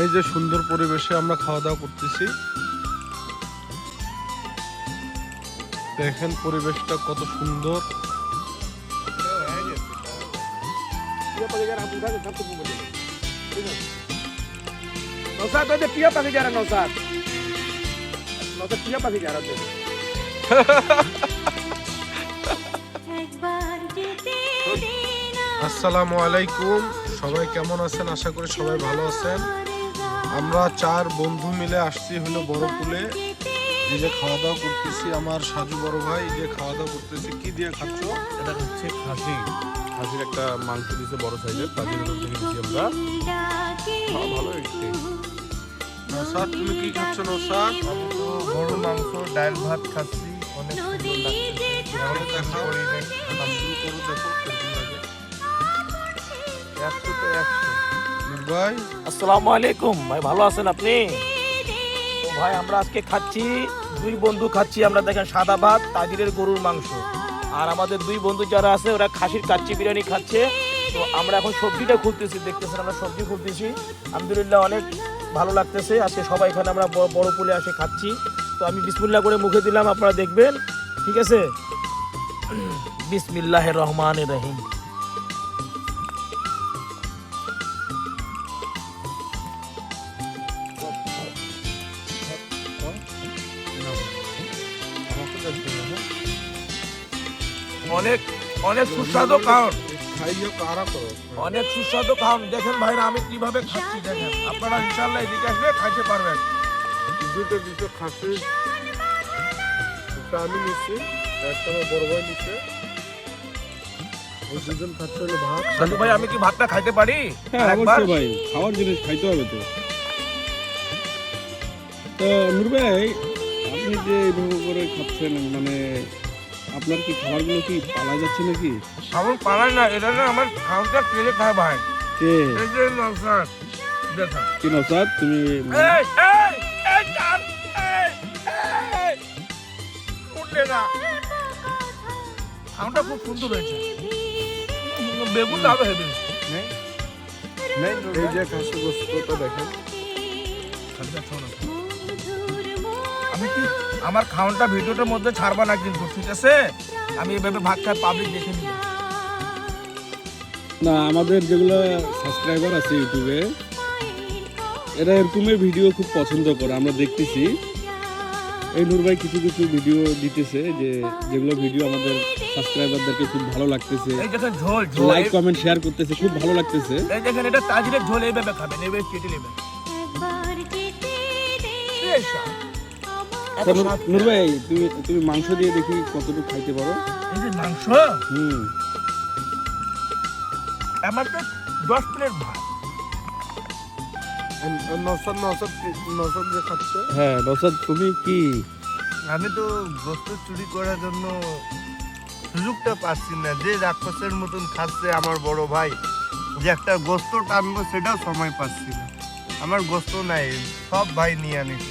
এই যে সুন্দর পরিবেশে আমরা খাওয়া দাওয়া করতেছি। দেখেন পরিবেশটা কত সুন্দর। নৌসাদ ওই যে টিয়া পাখি যারা নৌসাদ। নৌসাদ টিয়া পাখি যারা আসসালামু আলাইকুম। সবাই কেমন আছেন? আশা করি সবাই ভালো আছেন। আমরা চার বন্ধু মিলে আসছি হলো বড়পুলে। এই যে খাওয়া দাওয়া করতেছি আমার সাজু বড় ভাই। যে খাওয়া দাওয়া করতেছি। কি দিয়ে খাচ্ছ? এটা হচ্ছে খাসি। খাসির একটা মাংস দিছে বড় সাইজের। তাদের উপর থেকে দিচ্ছি আমরা। ভালো হয়েছে। নসাদ তুমি কি খাচ্ছ নসাদ? বড় মাংস ডাল ভাত খাচ্ছি। অনেক সুন্দর লাগছে আসসালামু আলাইকুম। ভাই, ভালো আছেন আপনি? ভাই, আমরা আজকে খাচ্ছি, দুই বন্ধু খাচ্ছি, আমরা দেখেন সাদা ভাত, তাজিরের গরুর মাংস। আর আমাদের দুই বন্ধু যারা আছে, ওরা খাসির কাচ্চি বিরিয়ানি খাচ্ছে। তো আমরা এখন সবজিটা খুলতেছি, দেখতেছেন আমরা সবজি খুলতেছি। আলহামদুলিল্লাহ অনেক ভালো লাগতেছে। আজকে সবাই এখানে আমরা বড় বড় পুলে আসে খাচ্ছি। তো আমি বিসমিল্লাহ করে মুখে দিলাম, আপনারা দেখবেন। ঠিক আছে? বিসমিল্লাহ রহমান রহিম। অনেক অনেক সুস্বাদু খাওয়ান অনেক সুস্বাদু খাওয়ান দেখেন ভাইরা, আমি কীভাবে খাচ্ছি, দেখেন। আপনারা ইনশাল্লাহ এদিকে আসলে খাইতে পারবেন। দুটো দুটো খাসি। আমি নিচ্ছি। একটা আমার বড় ভাই নিচ্ছে। ওই দুজন খাচ্ছে হলো ভাত। সাধু ভাই আমি কি ভাতটা খাইতে পারি? হ্যাঁ একবার? অবশ্যই ভাই খাওয়ার জিনিস খাইতে হবে তো। তো নূর ভাই আপনি যে এইভাবে করে খাচ্ছেন মানে আপনার কি খাবারগুলো কি পালা যাচ্ছে নাকি? আমার পাড়ায় না এটা না আমার খাওয়াটা কেড়ে খায় ভাই। কে? এই যে নৌসাদ দেখেন কি নসাদ তুমি এই এই এই এই এই উঠলে না। খাওয়াটা খুব সুন্দর হয়েছে। বেগুনটা আরও হেভি এই যে দেখেন। আমি কি আমার খাওয়ানটা ভিডিওটার মধ্যে ছাড়বা না কিন্তু ঠিক আছে? আমি এভাবে ভাগ খাই পাবলিক দেখে নিব। না আমাদের যেগুলো সাবস্ক্রাইবার আছে ইউটিউবে এরা এরকমের ভিডিও খুব পছন্দ করে আমরা দেখতেছি। এই নূর ভাই কিছু কিছু ভিডিও দিতেছে যে যেগুলো ভিডিও আমাদের সাবস্ক্রাইবারদেরকে খুব ভালো লাগতেছে। এই দেখেন ঝোল ঝোল। লাইক কমেন্ট শেয়ার করতেছে খুব ভালো লাগতেছে। এই দেখেন এটা তাজিরের ঝোল এইভাবে খাবেন এইভাবে কেটে নেবেন। নূর- নূর ভাই তুমি তুমি মাংস দিয়ে দেখি কতটুকু খাইতে পারো? এই যে মাংস? হুম। আমার তো দশ প্লেট ভাত। হ্যাঁ নসাদ তুমি কি? আমি তো গোস্ত চুরি করার জন্য সুযোগটা পাচ্ছি না। যে রাক্ষসের মতন খাচ্ছে আমার বড় ভাই যে একটা গোস্ত টানবো সেটাও সময় পাচ্ছি না। আমার গোস্ত নাই সব ভাই নিয়ে আনিস